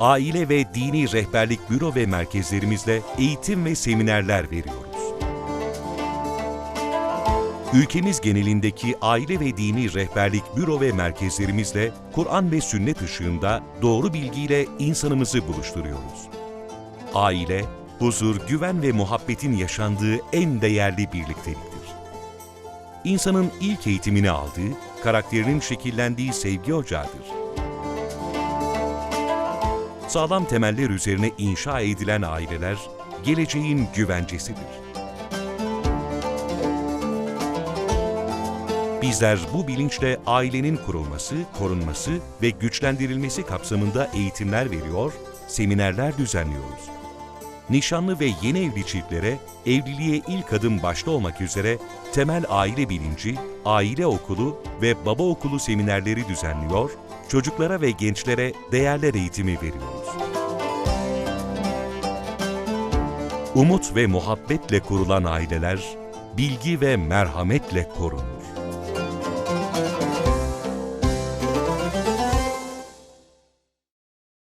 aile ve dini rehberlik büro ve merkezlerimizle eğitim ve seminerler veriyoruz. Ülkemiz genelindeki aile ve dini rehberlik büro ve merkezlerimizle Kur'an ve sünnet ışığında doğru bilgiyle insanımızı buluşturuyoruz. Aile, huzur, güven ve muhabbetin yaşandığı en değerli birlikteliktir. İnsanın ilk eğitimini aldığı, karakterinin şekillendiği sevgi ocağıdır. Sağlam temeller üzerine inşa edilen aileler, geleceğin güvencesidir. Bizler bu bilinçle ailenin kurulması, korunması ve güçlendirilmesi kapsamında eğitimler veriyor, seminerler düzenliyoruz. Nişanlı ve yeni evli çiftlere evliliğe ilk adım başta olmak üzere temel aile bilinci, aile okulu ve baba okulu seminerleri düzenliyor, çocuklara ve gençlere değerler eğitimi veriyoruz. Umut ve muhabbetle kurulan aileler, bilgi ve merhametle korunur.